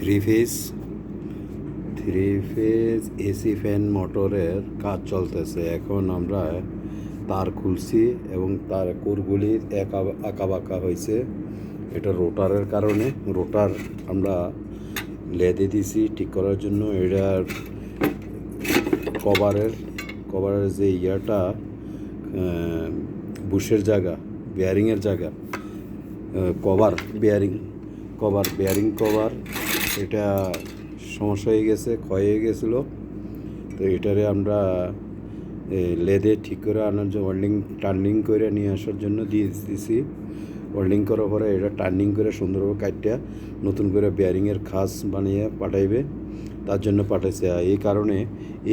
Three phase three phase AC fan মোটরের কাজ চলতেছে। এখন আমরা তার খুলছি এবং তার কোরগুলি একা আঁকা বাঁকা হয়েছে। এটা রোটারের কারণে। রোটার আমরা লেদে দিছি ঠিক করার জন্য। এটার কভারের কভারের যে ইয়াটা বুশের জায়গা বেয়ারিংয়ের জায়গা cover bearing cover bearing cover এটা সমস্যা হয়ে গেছে, ক্ষয় হয়ে গেছিল। তো এটারে আমরা লেদে ঠিক করে আনার জন্য ওয়েল্ডিং টার্নিং করে নিয়ে আসার জন্য দিয়ে দিছি। ওয়েল্ডিং করার পরে এটা টার্নিং করে সুন্দরভাবে কাটটা নতুন করে বেয়ারিংয়ের খাস বানিয়ে পাঠাইবে। তার জন্য পাঠাইছে। এই কারণে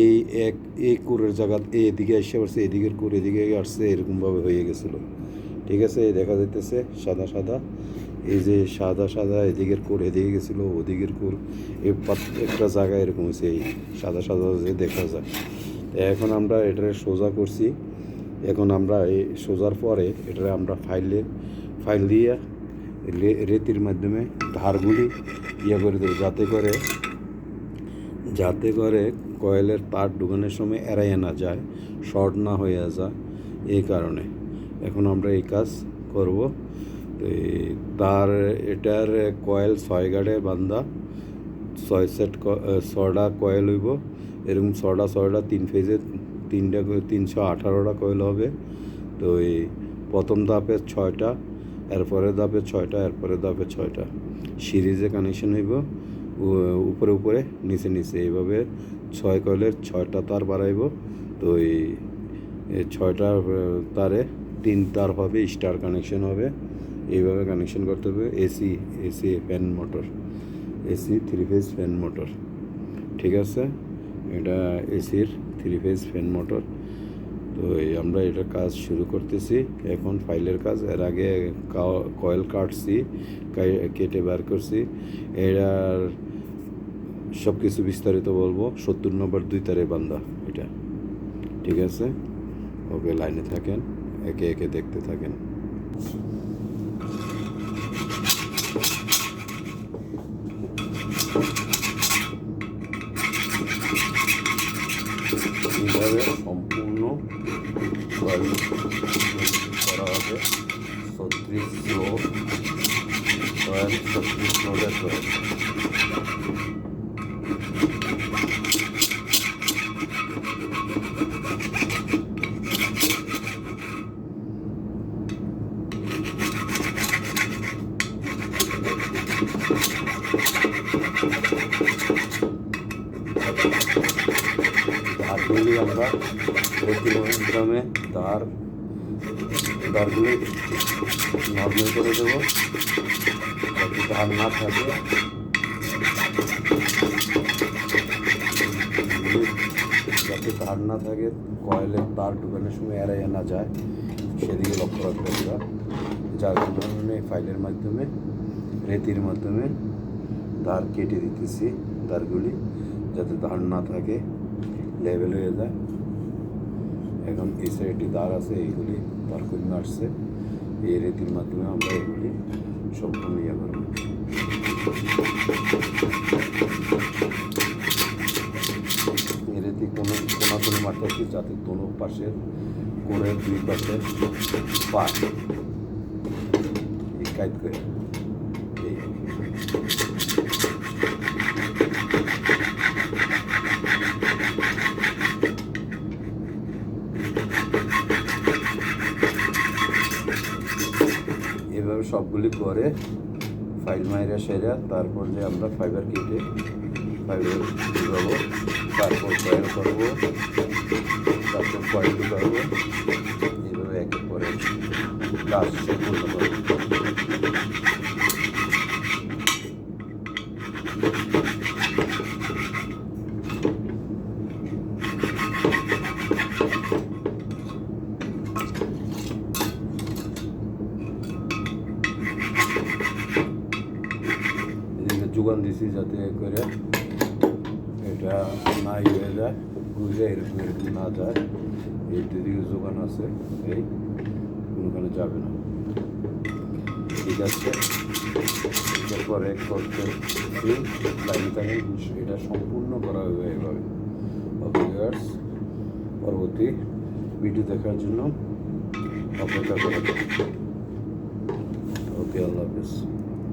এই এক, এই কুরের জায়গা এদিকে এসে পড়ছে, এদিকের কুর এদিকে আসছে, এরকমভাবে হয়ে গেছিল। ঠিক আছে, দেখা যাইতেছে সাদা সাদা। এই যে সাদা সাদা এদিকের কোর, এদিকে গেছিল, ওদিকের কুর এই প্রত্যেকটা জায়গায় এরকম হয়েছে, এই সাদা সাদা যে দেখা যায়। এখন আমরা এটারে সোজা করছি। এখন আমরা এই সোজার পরে এটারে আমরা ফাইলে ফাইল দিয়ে রেতির মাধ্যমে ধারগুলি ইয়ে করে দেবো, যাতে করে যাতে করে কয়েলের তার ঢুকানোর সময় এড়াইয়ে না যায়, শর্ট না হয়ে যায়, এই কারণে। এখন আমরা এই কাজ করব। তো তার এটার কয়েল ছয় গাড়ে বান্ধা ছয় সেট আহ, কয়েল হইব। এরকম ছটা ছয়টা তিন ফেজে তিনটা তিনশো আঠারোটা কয়েল হবে। তো এই প্রথম ধাপে ছয়টা এরপরে ধাপে ছয়টা এরপরে ধাপে ছয়টা। সিরিজে কানেকশন হইব। উপরে উপরে নিচে নিচে। এইভাবে ছয় কয়েলের ছয়টা তার বাড়াইব। তো এই ছয়টা তারে তিন তার হবে স্টার কানেকশন হবে। এইভাবে কানেকশন করতে হবে। AC AC fan motor AC three phase fan motor ঠিক আছে? এটা এসির থ্রি ফেজ ফ্যান মোটর তো আমরা এটা কাজ শুরু করতেছি। এখন ফাইলের কাজ, এর আগে কয়েল কাটছি কেটে বার করছি। এটার সব কিছু বিস্তারিত বলব। সত্তর নম্বর দুই তারে বান্দা এটা, ঠিক আছে? ওকে লাইনে থাকেন, একে একে দেখতে থাকেন। এইভাবে সম্পূর্ণ কয়েল করা হবে ছত্রিশ ফ্লো কয়েল ধারগুলি আমরা। প্রতি গ্রামে ধার ধারগুলি নর্মাল করে দেবো। যাতে ধার না থাকে। যাতে ধার না থাকে, কয়েলের তার ঢুকানোর সময় এড়াই না যায়। সেদিকে লক্ষ্য রাখতে আমরা যার কারণে ফাইলের মাধ্যমে, রেতির মাধ্যমে ধার কেটে দিতেছি ধারগুলি যাতে ধার না থাকে। লেভেল হয়ে যায়। এখন এই সাইডটি দাঁড় আছে, এইগুলি কমে আসছে। এই রেতির মাধ্যমে আমরা এগুলি সম্পূর্ণ ইয়ে করব। এই রেতি কোনো কোনা কোনো মারতেছি যাতে দোনো পাশের কোণের দুই পাশে পাট এই কাজ করে। এই। এভাবে সবগুলি করে ফাইল মাইরা সেরা, তারপর যে আমরা ফাইবার কেটে ফাইবার ঢুকাবো, তারপর কয়েল করব, তারপর কয়েল ঢুকাবো, এইভাবে একের পরে কাজ করব যোগান দিছি যাতে করে এটা নাই হয়ে যায়, বুঝে এরকম এরকম না যায়, এই দুদিকে যোগান আছে, এই কোনোখানে যাবে না। ঠিক আছে? এরপরে করতে লাগি এটা সম্পূর্ণ করা হবে এভাবে অপিয়ার্স পরবর্তী ভিডিও দেখার জন্য অপেক্ষা করা ওকে, আল্লাহ হাফিজ।